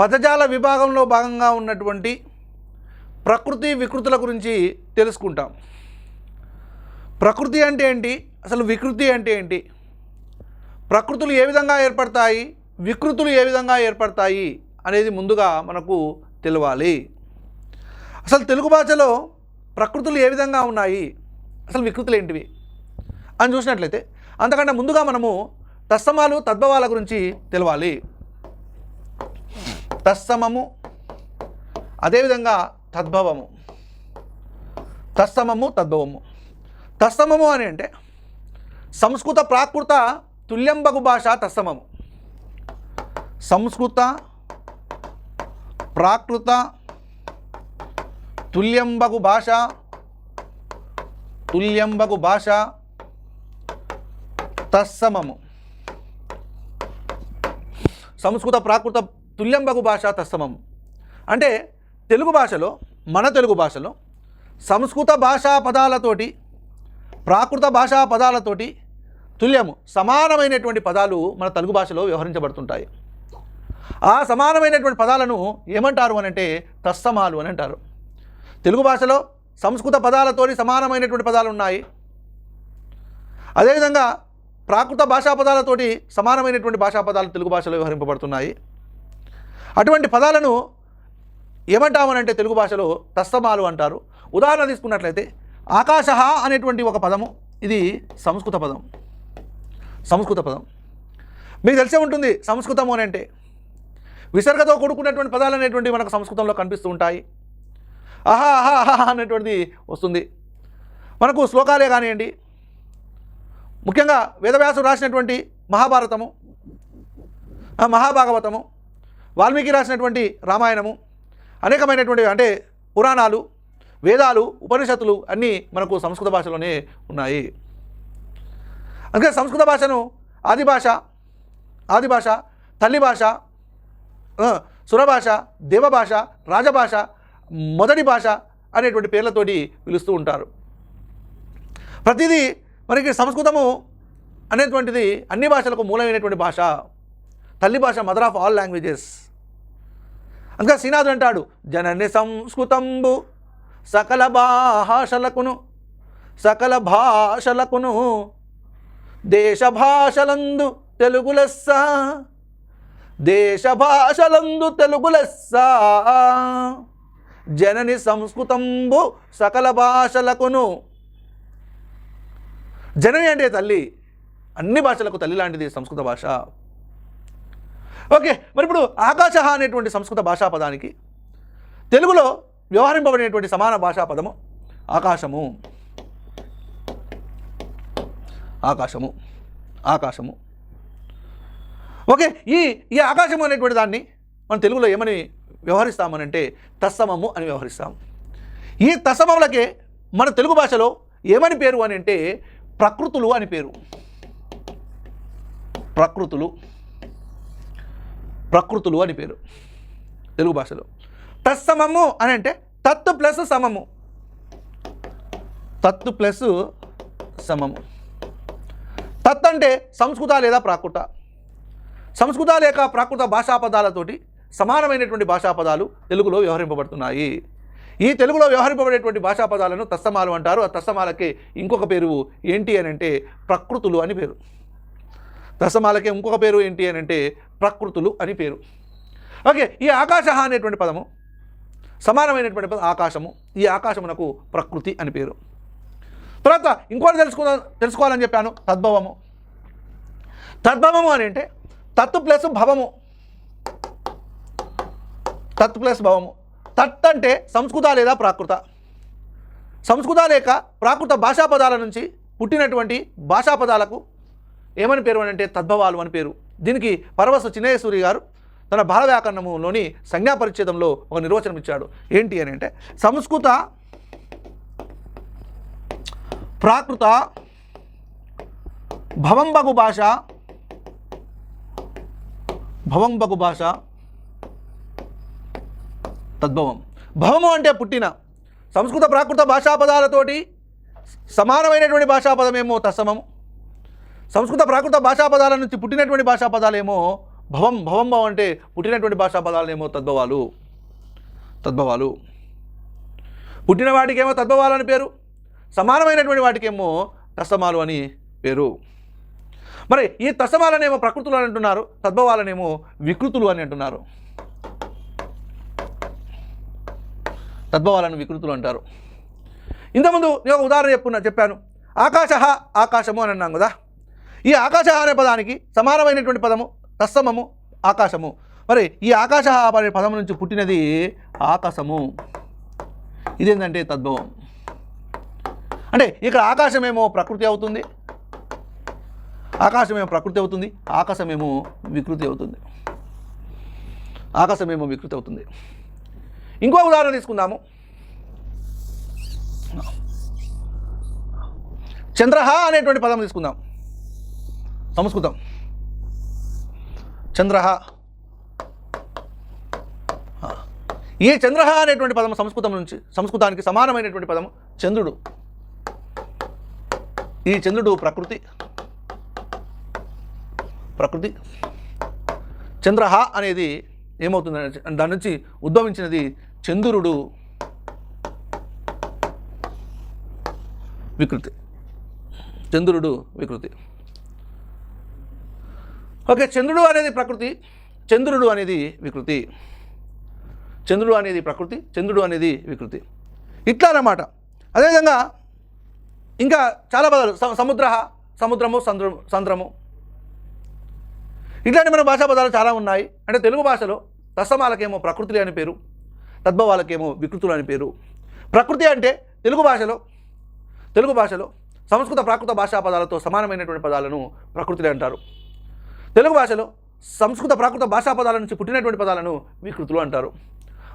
పదజాల విభాగంలో భాగంగా ఉన్నటువంటి ప్రకృతి వికృతుల గురించి తెలుసుకుంటాం. ప్రకృతి అంటే ఏంటి? అసలు వికృతి అంటే ఏంటి? ప్రకృతులు ఏ విధంగా ఏర్పడతాయి? వికృతులు ఏ విధంగా ఏర్పడతాయి? అనేది ముందుగా మనకు తెలవాలి. అసలు తెలుగు భాషలో ప్రకృతులు ఏ విధంగా ఉన్నాయి? అసలు వికృతులు ఏంటివి? అని చూసినట్లయితే అంతకంటే ముందుగా మనము తస్తమాలు తద్భవాల గురించి తెలవాలి. తత్సమము అదేవిధంగా తద్భవము. తత్సమము తద్భవము. తత్సమము అని అంటే సంస్కృత ప్రాకృత తుల్యంబగు భాష తత్సమము. సంస్కృత ప్రాకృత తుల్యంబగు భాష తుల్యంబగు భాష తత్సమము. సంస్కృత ప్రాకృత తుల్యంబగు భాష తస్తమం. అంటే తెలుగు భాషలో మన తెలుగు భాషలో సంస్కృత భాషా పదాలతోటి ప్రాకృత భాషా పదాలతోటి తుల్యము సమానమైనటువంటి పదాలు మన తెలుగు భాషలో వ్యవహరించబడుతుంటాయి. ఆ సమానమైనటువంటి పదాలను ఏమంటారు అని అంటే తత్సమాలు అని అంటారు. తెలుగు భాషలో సంస్కృత పదాలతోటి సమానమైనటువంటి పదాలు ఉన్నాయి. అదేవిధంగా ప్రాకృత భాషా పదాలతోటి సమానమైనటువంటి భాషా పదాలు తెలుగు భాషలో వ్యవహరింపబడుతున్నాయి. అటువంటి పదాలను ఏమంటామనంటే తెలుగు భాషలో తస్తమాలు అంటారు. ఉదాహరణ తీసుకున్నట్లయితే ఆకాశ అనేటువంటి ఒక పదము ఇది సంస్కృత పదం. సంస్కృత పదం. మీకు తెలిసే ఉంటుంది సంస్కృతము అని అంటే. విసర్గతో కూడుకున్నటువంటి పదాలు అనేటువంటి మనకు సంస్కృతంలో కనిపిస్తూ ఉంటాయి. ఆహా ఆహా ఆహా అనేటువంటిది వస్తుంది. మనకు శ్లోకాలే కానివ్వండి. ముఖ్యంగా వేదవ్యాసుడు రాసినటువంటి మహాభారతము మహాభాగవతము వాల్మీకి రాసినటువంటి రామాయణము అనేకమైనటువంటి అంటే పురాణాలు వేదాలు ఉపనిషత్తులు అన్నీ మనకు సంస్కృత భాషలోనే ఉన్నాయి. అందుకే సంస్కృత భాషను ఆది భాష ఆది భాష తల్లి భాష సురభాష దేవభాష రాజభాష మొదటి భాష అనేటువంటి పేర్లతోటి పిలుస్తూ ఉంటారు. ప్రతిదీ మనకి సంస్కృతము అనేటువంటిది అన్ని భాషలకు మూలమైనటువంటి భాష. తల్లి భాష మదర్ ఆఫ్ ఆల్ లాంగ్వేజెస్. అందుకే శ్రీనాథుడు అంటాడు జనని సంస్కృతంబు సకల భాషలకును సకల భాషలకును దేశ భాషలందు తెలుగు లెస్స దేశ భాషలందు తెలుగు లెస్స జనని సంస్కృతంబు సకల భాషలకును. జనని అంటే తల్లి అన్ని భాషలకు తల్లి లాంటిది సంస్కృత భాష. ఓకే మరి ఇప్పుడు ఆకాశ అనేటువంటి సంస్కృత భాషా పదానికి తెలుగులో వ్యవహరింపబడినటువంటి సమాన భాషా పదము ఆకాశము. ఆకాశము ఆకాశము. ఓకే ఈ ఈ ఆకాశము అనేటువంటి దాన్ని మనం తెలుగులో ఏమని వ్యవహరిస్తామనంటే తత్సమము అని వ్యవహరిస్తాం. ఈ తత్సమములకే మన తెలుగు భాషలో ఏమని పేరు అని అంటే ప్రకృతులు అని పేరు. ప్రకృతులు. ప్రకృతులు అని పేరు. తెలుగు భాషలో. తత్సమము అని అంటే తత్తు ప్లస్ సమము. తత్తు ప్లస్ సమము. తత్ అంటే సంస్కృత లేదా ప్రాకృత. సంస్కృత లేక ప్రాకృత భాషా పదాలతోటి సమానమైనటువంటి భాషా పదాలు తెలుగులో వ్యవహరింపబడుతున్నాయి. ఈ తెలుగులో వ్యవహరింపబడేటువంటి భాషా పదాలను తస్తమాలు అంటారు. ఆ తస్తమాలకి ఇంకొక పేరు ఏంటి అని అంటే ప్రకృతులు అని పేరు. దశమాలకే ఇంకొక పేరు ఏంటి అని అంటే ప్రకృతులు అని పేరు. ఓకే ఈ ఆకాశ అనేటువంటి పదము సమానమైనటువంటి పదం ఆకాశము ఈ ఆకాశమునకు ప్రకృతి అని పేరు. తర్వాత ఇంకోటి తెలుసుకుందా తెలుసుకోవాలని చెప్పాను తద్భవము. తద్భవము అని అంటే తత్తు ప్లస్ భవము. తత్ ప్లస్ భవము. తత్ అంటే సంస్కృత లేదా ప్రాకృత. సంస్కృత లేక ప్రాకృత భాషా పదాల నుంచి పుట్టినటువంటి భాషా పదాలకు ఏమని పేరు అని అంటే తద్భవాలు అని పేరు. దీనికి పరవశ చిన్నయసూరి గారు తన బాల వ్యాకరణంలోని సంజ్ఞా పరిచ్ఛేదంలో ఒక నిర్వచనం ఇచ్చాడు. ఏంటి అని అంటే సంస్కృత ప్రాకృత భవంబగు భాష భవంబగు భాష తద్భవం. భవము అంటే పుట్టిన సంస్కృత ప్రాకృత భాషాపదాలతోటి సమానమైనటువంటి భాషాపదమేమో తత్సమము సంస్కృత ప్రాకృత భాషా పదాల నుంచి పుట్టినటువంటి భాషా పదాలేమో భవం భవం భవం అంటే పుట్టినటువంటి భాషా పదాలనేమో తద్భవాలు. తద్భవాలు. పుట్టిన వాటికేమో తద్భవాలు అని పేరు. సమానమైనటువంటి వాటికేమో తసమాలు అని పేరు. మరి ఈ తసమాలనేమో ప్రకృతులు అని అంటున్నారు తద్భవాలనేమో వికృతులు అని అంటున్నారు. తద్భవాలను వికృతులు అంటారు. ఇంతకుముందు నేను ఒక ఉదాహరణ చెప్పున్నా చెప్పాను. ఆకాశ ఆకాశము అని అన్నాం కదా. ఈ ఆకాశ అనే పదానికి సమానమైనటువంటి పదము తత్సమము ఆకాశము. మరి ఈ ఆకాశ అనే పదం నుంచి పుట్టినది ఆకాశము. ఇదేంటంటే తద్భవం. అంటే ఇక్కడ ఆకాశమేమో ప్రకృతి అవుతుంది ఆకాశమేమో ప్రకృతి అవుతుంది ఆకాశమేమో వికృతి అవుతుంది. ఆకాశమేమో వికృతి అవుతుంది. ఇంకో ఉదాహరణ తీసుకుందాము. చంద్రహ అనేటువంటి పదం తీసుకుందాం. సంస్కృతం. చంద్రహ. ఈ చంద్రహ అనేటువంటి పదం సంస్కృతం నుంచి సంస్కృతానికి సమానమైనటువంటి పదము చంద్రుడు. ఈ చంద్రుడు ప్రకృతి. ప్రకృతి. చంద్రహ అనేది ఏమవుతుంది దాని నుంచి ఉద్భవించినది చంద్రుడు. వికృతి. చంద్రుడు వికృతి. ఓకే చంద్రుడు అనేది ప్రకృతి చంద్రుడు అనేది వికృతి. చంద్రుడు అనేది ప్రకృతి చంద్రుడు అనేది వికృతి. ఇట్లా అన్నమాట. అదేవిధంగా ఇంకా చాలా పదాలు స- సముద్ర సముద్రము సంద్ర సంద్రము. ఇట్లాంటి మన భాషా పదాలు చాలా ఉన్నాయి. అంటే తెలుగు భాషలో తత్సమాలకేమో ప్రకృతులు అని పేరు తద్భవాలకేమో వికృతులు అని పేరు. ప్రకృతి అంటే తెలుగు భాషలో తెలుగు భాషలో సంస్కృత ప్రాకృత భాషా పదాలతో సమానమైనటువంటి పదాలను ప్రకృతులు అంటారు. తెలుగు భాషలో సంస్కృత ప్రాకృత భాషా పదాల నుంచి పుట్టినటువంటి పదాలను వికృతులు అంటారు.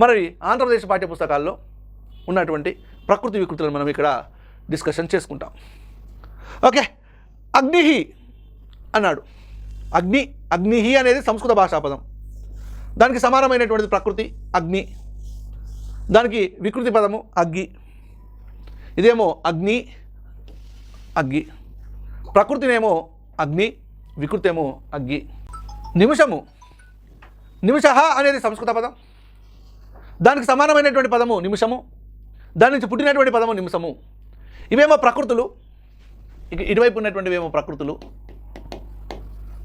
మరి ఆంధ్రప్రదేశ్ పాఠ్యపుస్తకాల్లో ఉన్నటువంటి ప్రకృతి వికృతులను మనం ఇక్కడ డిస్కషన్ చేసుకుంటాం. ఓకే అగ్నిహి అన్నాడు. అగ్ని అగ్నిహి అనేది సంస్కృత భాషా పదం. దానికి సమానమైనటువంటిది ప్రకృతి అగ్ని. దానికి వికృతి పదము అగ్గి. ఇదేమో అగ్ని అగ్గి. ప్రకృతినేమో అగ్ని వికృతి అగ్గి. నిమిషము. నిమిష అనేది సంస్కృత పదం. దానికి సమానమైనటువంటి పదము నిమిషము. దాని నుంచి పుట్టినటువంటి పదము నిమిషము. ఇవేమో ప్రకృతులు. ఇక ఇటువైపు ఉన్నటువంటివి ఏమో ప్రకృతులు.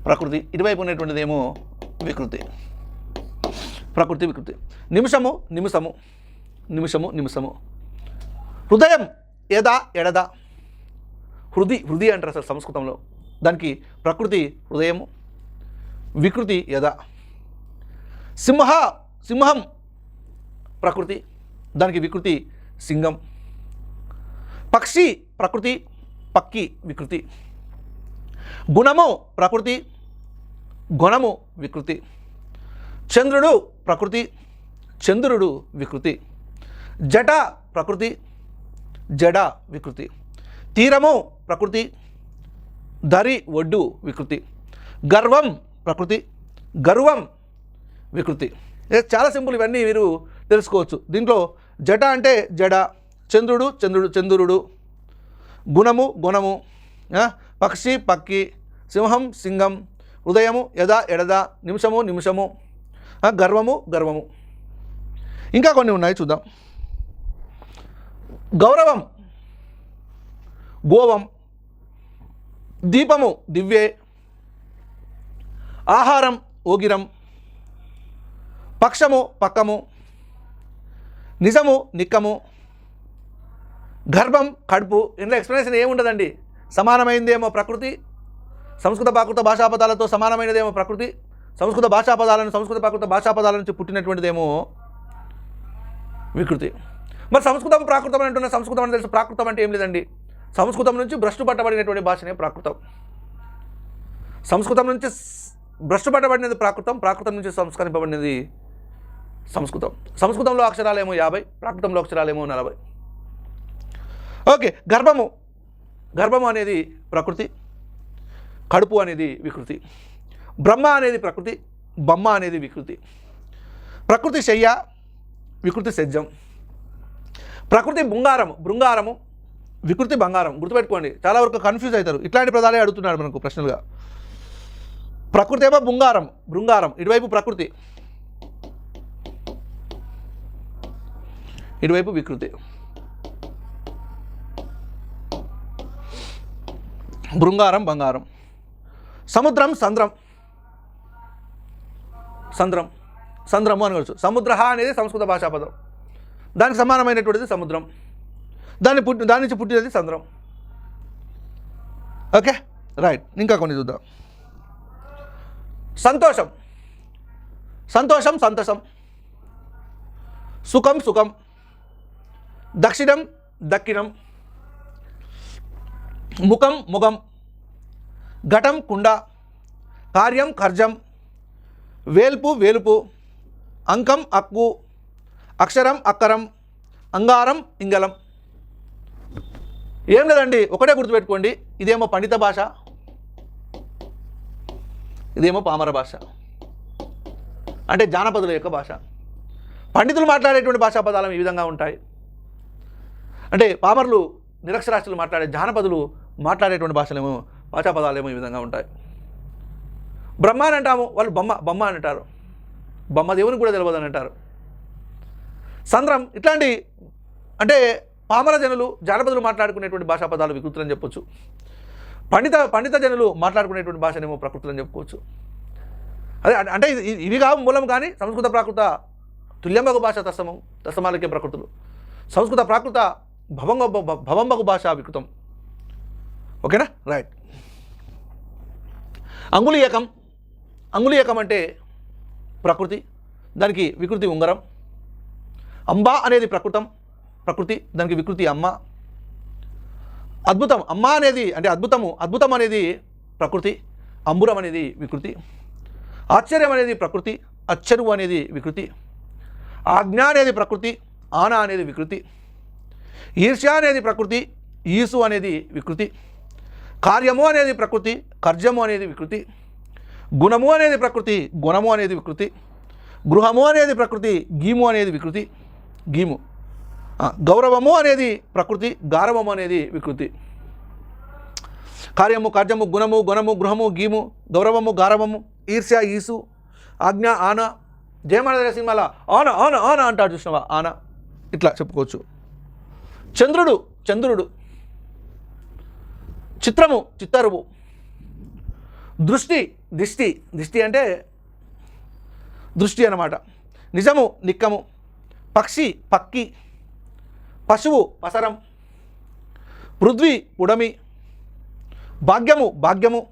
ప్రకృతి. ఇటువైపు ఉన్నటువంటిది ఏమో వికృతి. ప్రకృతి వికృతి. నిమిషము నిమిషము. నిమిషము నిమిషము. హృదయం ఏదా ఎడదా? హృది హృది అంటారు అసలు సంస్కృతంలో. దానికి ప్రకృతి హృదయము వికృతి యద సింహ సింహం ప్రకృతి దానికి వికృతి సింగం. పక్షి ప్రకృతి పక్కి వికృతి. గుణము ప్రకృతి గుణము వికృతి. చంద్రుడు ప్రకృతి చంద్రుడు వికృతి. జట ప్రకృతి జడ వికృతి. తీరము ప్రకృతి దరి ఒడ్డు వికృతి. గర్వం ప్రకృతి. గర్వం వికృతి. చాలా సింపుల్ ఇవన్నీ మీరు తెలుసుకోవచ్చు. దీంట్లో జట అంటే జడ చంద్రుడు చంద్రుడు చంద్రుడు గుణము గుణము పక్షి పక్కి సింహం సింగం హృదయము యద ఎడద నిమిషము నిమిషము గర్వము గర్వము. ఇంకా కొన్ని ఉన్నాయి చూద్దాం. గౌరవం. గోవం. దీపము దివ్యే. ఆహారం ఓగిరం పక్షము పక్కము. నిజము నిక్కము. గర్భం కడుపు. ఇందులో ఎక్స్ప్లెనేషన్ ఏముండదండి? సమానమైందేమో ప్రకృతి. సంస్కృత ప్రాకృత భాషాపదాలతో సమానమైనదేమో ప్రకృతి. సంస్కృత భాషాపదాలను సంస్కృత ప్రాకృత భాషాపదాల నుంచి పుట్టినటువంటిదేమో వికృతి. మరి సంస్కృతం ప్రాకృతం అంటున్న సంస్కృతం అని తెలుసు. ప్రాకృతం అంటే ఏం లేదండి? సంస్కృతం నుంచి భ్రష్టు పట్టబడినటువంటి భాషనే ప్రాకృతం. సంస్కృతం నుంచి భ్రష్టు పట్టబడినది ప్రాకృతం ప్రాకృతం నుంచి సంస్కరింపబడినది సంస్కృతం. సంస్కృతంలో అక్షరాలేమో యాభై ప్రాకృతంలో అక్షరాలేమో నలభై. ఓకే గర్భము. గర్భము అనేది ప్రకృతి కడుపు అనేది వికృతి బ్రహ్మ అనేది ప్రకృతి బొమ్మ అనేది వికృతి. ప్రకృతి శయ్య వికృతి సజ్జం. ప్రకృతి బృంగారము బృంగారము వికృతి బంగారం గుర్తుపెట్టుకోండి. చాలా వరకు కన్ఫ్యూజ్ అవుతారు. ఇట్లాంటి పదాలే అడుగుతున్నాడు మనకు ప్రశ్నలుగా. ప్రకృతి ఏమో బృంగారం బృంగారం. ఇటువైపు ప్రకృతి. ఇటువైపు వికృతి. బృంగారం బంగారం. సముద్రం సంద్రం. సంద్రం. సంద్రము అనవచ్చు సముద్ర అనేది సంస్కృత భాషా పదం. దానికి సమానమైనటువంటిది సముద్రం. దాన్ని పుట్టి దాని నుంచి పుట్టినది సంద్రం ఓకే? రైట్. ఇంకా కొన్ని చూద్దాం. సంతోషం. సంతోషం సంతోషం. సుఖం సుఖం. దక్షిణం దక్కిణం ముఖం ముఖం. ఘటం కుండ. కార్యం ఖర్జం. వేల్పు వేలుపు. అంకం అక్కు. అక్షరం అక్కరం. అంగారం ఇంగలం ఏం లేదండి ఒకటే గుర్తుపెట్టుకోండి ఇదేమో పండిత భాష ఇదేమో పామర భాష అంటే జానపదుల యొక్క భాష. పండితులు మాట్లాడేటువంటి భాషా పదాలు ఈ విధంగా ఉంటాయి. అంటే పామరులు నిరక్షరాస్తులు మాట్లాడే జానపదులు మాట్లాడేటువంటి భాషలేమో భాషా పదాలేమో ఈ విధంగా ఉంటాయి. బ్రహ్మ అని అంటాము వాళ్ళు బొమ్మ బొమ్మ అని అంటారు. బొమ్మ దేవునికి కూడా తెలియదు అని అంటారు. సంద్రం ఇట్లాంటి అంటే పామర జనులు జానపదులు మాట్లాడుకునేటువంటి భాషా పదాలు వికృతులని చెప్పొచ్చు. పండిత పండిత జనులు మాట్లాడుకునేటువంటి భాషనేమో ప్రకృతులని చెప్పుకోవచ్చు. అదే అంటే ఇవి కావు మూలం కానీ సంస్కృత ప్రాకృత తుల్యంబగు భాష తస్సమం తస్సమాలకే ప్రకృతులు. సంస్కృత ప్రాకృత భవంగ భవంబగు భాష వికృతం. ఓకేనా? రైట్. అంగుళీయకం అంగుళీయకం అంటే ప్రకృతి దానికి వికృతి ఉంగరం. అంబా అనేది ప్రకృతం ప్రకృతి దానికి వికృతి అమ్మ. అద్భుతం. అమ్మ అనేది అంటే అద్భుతము. అద్భుతం అనేది ప్రకృతి అంబురం అనేది వికృతి. ఆశ్చర్యం అనేది ప్రకృతి అచ్చరువు అనేది వికృతి. ఆజ్ఞ అనేది ప్రకృతి ఆన అనేది వికృతి. ఈర్ష్య అనేది ప్రకృతి ఈసు అనేది వికృతి. కార్యము అనేది ప్రకృతి కర్జము అనేది వికృతి. గుణము అనేది ప్రకృతి గుణము అనేది వికృతి. గృహము అనేది ప్రకృతి గీము అనేది వికృతి. గీము. గౌరవము అనేది ప్రకృతి గారవము అనేది వికృతి. కార్యము కార్యము గుణము గుణము గృహము గీము గౌరవము గారవము ఈర్ష్య ఈసు ఆజ్ఞ ఆన జయమాన సినిమాల ఆన ఆన ఆన అంటాడు చూసినవా? ఆన. ఇట్లా చెప్పుకోవచ్చు. చంద్రుడు చంద్రుడు. చిత్రము చిత్తరువు. దృష్టి దిష్టి. దిష్టి అంటే దృష్టి అన్నమాట. నిజము నిక్కము. పక్షి పక్కి. పశువు పసరం పృథ్వీ ఉడమి భాగ్యము భాగ్యము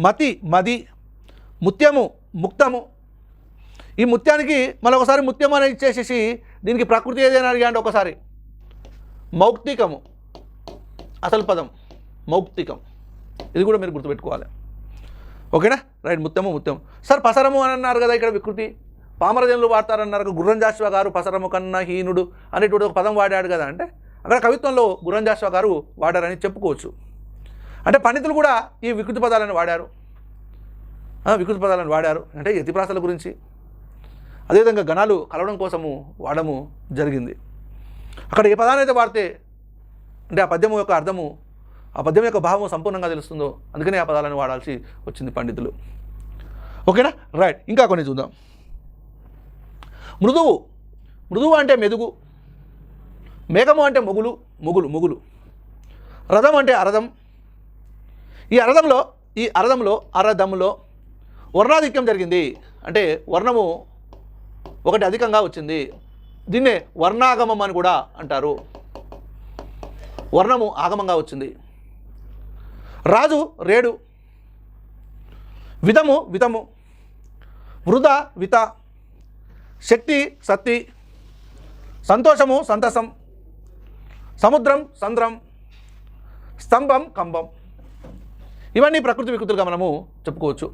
మతి మది ముత్యము ముక్తము. ఈ ముత్యానికి మళ్ళీ ఒకసారి ముత్యం అని ఇచ్చేసేసి దీనికి ప్రకృతి ఏదైనా అడిగాండి ఒకసారి. మౌక్తికము. అసలు పదం. మౌక్తికం. ఇది కూడా మీరు గుర్తుపెట్టుకోవాలి. ఓకేనా? రైట్ ముత్యము ముత్యము సార్ పసరము అని అన్నారు కదా ఇక్కడ వికృతి. పామరజనులు వాడతారన్నారు. కదా, గుర్రం జాషువా గారు పసరము కన్నా హీనుడు అనేటువంటి ఒక పదం వాడాడు కదా అంటే అక్కడ కవిత్వంలో గుర్రం జాషువా గారు వాడారని చెప్పుకోవచ్చు. అంటే పండితులు కూడా ఈ వికృతి పదాలను వాడారు. వికృతి పదాలను వాడారు. అంటే యతిప్రాసల గురించి. అదేవిధంగా గణాలు కలవడం కోసము వాడము జరిగింది. అక్కడ ఏ పదాన్ని అయితే వాడితే అంటే ఆ పద్యము యొక్క అర్థము ఆ పద్యం యొక్క భావం సంపూర్ణంగా తెలుస్తుందో అందుకనే ఆ పదాలను వాడాల్సి వచ్చింది పండితులు. ఓకేనా? రైట్. ఇంకా కొన్ని చూద్దాం. మృదువు. మృదువు అంటే మెదుగు. మేఘము అంటే మొగులు మొగులు మొగులు. రథం అంటే అరథం. ఈ అరథంలో ఈ అరథంలో అరథంలో వర్ణాధిక్యం జరిగింది. అంటే వర్ణము ఒకటి అధికంగా వచ్చింది. దీన్నే వర్ణాగమం అని కూడా అంటారు. వర్ణము ఆగమంగా వచ్చింది. రాజు రేడు. విధము విధము. వృధ విత శక్తి శక్తి సంతోషము సంతసం సముద్రం సంద్రం స్తంభం కంబం ఇవన్నీ ప్రకృతి వికృతులుగా మనము చెప్పుకోవచ్చు.